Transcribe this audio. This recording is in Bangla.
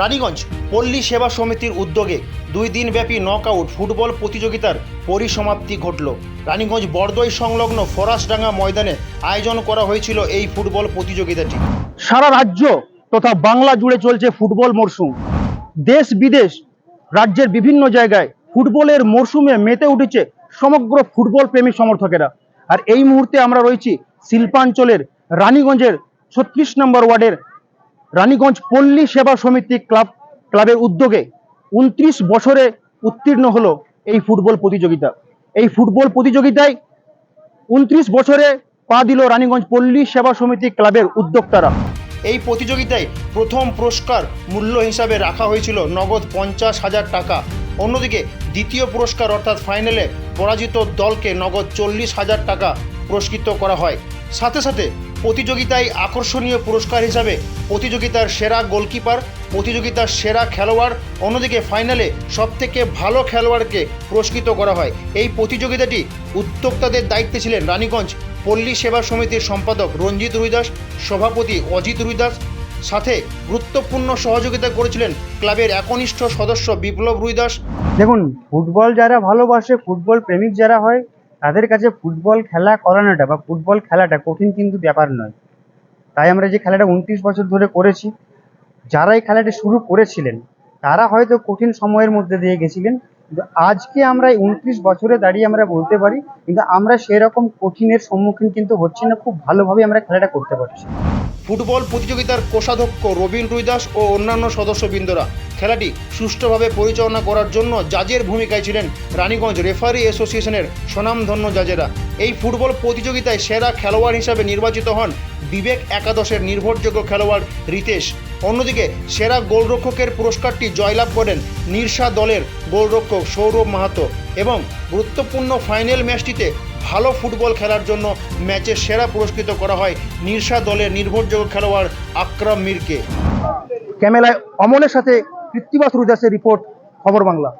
রানীগঞ্জ পল্লী সেবা সমিতির উদ্যোগে দুই দিনব্যাপী নকআউট ফুটবল প্রতিযোগিতার পরিসমাপ্তি ঘটল। রানীগঞ্জ বরদই সংলগ্ন ফরাসডাঙ্গা ময়দানে আয়োজন করা হয়েছিল এই ফুটবল প্রতিযোগিতাটি। সারা রাজ্য তথা বাংলা জুড়ে চলছে ফুটবল মরশুম দেশ বিদেশ, রাজ্যের বিভিন্ন জায়গায় ফুটবলের মরশুমে মেতে উঠেছে সমগ্র ফুটবল প্রেমী সমর্থকেরা। আর এই মুহূর্তে আমরা রয়েছি শিল্পাঞ্চলের রানীগঞ্জের ছত্রিশ নম্বর ওয়ার্ডের রানীগঞ্জ পল্লী সেবা সমিতি ক্লাব, ক্লাবের উদ্যোগে উনত্রিশ বছরে উত্তীর্ণ হলো এই ফুটবল প্রতিযোগিতা। এই ফুটবল প্রতিযোগিতায় উনত্রিশ বছরে পা দিল রানীগঞ্জ পল্লী সেবা সমিতি ক্লাবের উদ্যোক্তারা। এই প্রতিযোগিতায় প্রথম পুরস্কার মূল্য হিসাবে রাখা হয়েছিল নগদ পঞ্চাশ হাজার টাকা। অন্যদিকে দ্বিতীয় পুরস্কার অর্থাৎ ফাইনালে পরাজিত দলকে নগদ চল্লিশ হাজার টাকা পুরস্কৃত করা হয়। সাথে সাথে প্রতিযোগিতায় আকর্ষণীয় পুরস্কার হিসাবে প্রতিযোগিতার সেরা গোলকিপার, প্রতিযোগিতার সেরা খেলোয়াড়, অন্যদিকে ফাইনালে সবথেকে ভালো খেলোয়াড়কে পুরস্কৃত করা হয়। এই প্রতিযোগিতাটি উদ্যোক্তাদের দায়িত্বে ছিলেন রানীগঞ্জ পল্লী সেবা সমিতির সম্পাদক রঞ্জিত রুইদাস, সভাপতি অজিত রুইদাস, সাথে গুরুত্বপূর্ণ সহযোগিতা করেছিলেন ক্লাবের একনিষ্ঠ সদস্য বিপ্লব রুইদাস। দেখুন, ফুটবল যারা ভালোবাসে, ফুটবল প্রেমিক যারা হয় তাদের কাছে ফুটবল খেলা করানোটা বা ফুটবল খেলাটা কঠিন কিন্তু ব্যাপার নয়। তাই আমরা যে খেলাটা উনত্রিশ বছর ধরে করেছি, যারা এই খেলাটি শুরু করেছিলেন, তারা হয়তো কঠিন সময়ের মধ্যে দিয়ে গেছিলেন। আজকে আমরা উনত্রিশ বছরে দাঁড়িয়ে আমরা বলতে পারি, কিন্তু আমরা সেরকম কঠিনের সম্মুখীন কিন্তু হচ্ছি না, খুব ভালোভাবে আমরা খেলাটা করতে পারছি। ফুটবল প্রতিযোগিতার কোষাধ্যক্ষ রবীন রুইদাস ও অন্যান্য সদস্যবৃন্দরা খেলাটি সুষ্ঠুভাবে পরিচালনা করার জন্য জাজের ভূমিকায় ছিলেন রানীগঞ্জ রেফারি অ্যাসোসিয়েশনের স্বনামধন্য জাজেরা। এই ফুটবল প্রতিযোগিতায় সেরা খেলোয়াড় হিসাবে নির্বাচিত হন বিবেক একাদশের নির্ভরযোগ্য খেলোয়াড় রিতেশ। অন্যদিকে সেরা গোলরক্ষকের পুরস্কারটি জয়লাভ করেন নির্সা দলের গোলরক্ষক সৌরভ মাহাতো এবং গুরুত্বপূর্ণ ফাইনাল ম্যাচটিতে ভালো ফুটবল খেলার জন্য ম্যাচের সেরা পুরস্কৃত করা হয় নির্সা দলের নির্ভরযোগ্য খেলোয়াড় আকরাম মিরকে। ক্যামেরায় অমলের সাথে কৃত্তিবাস রুদাসের রিপোর্ট, খবর বাংলা।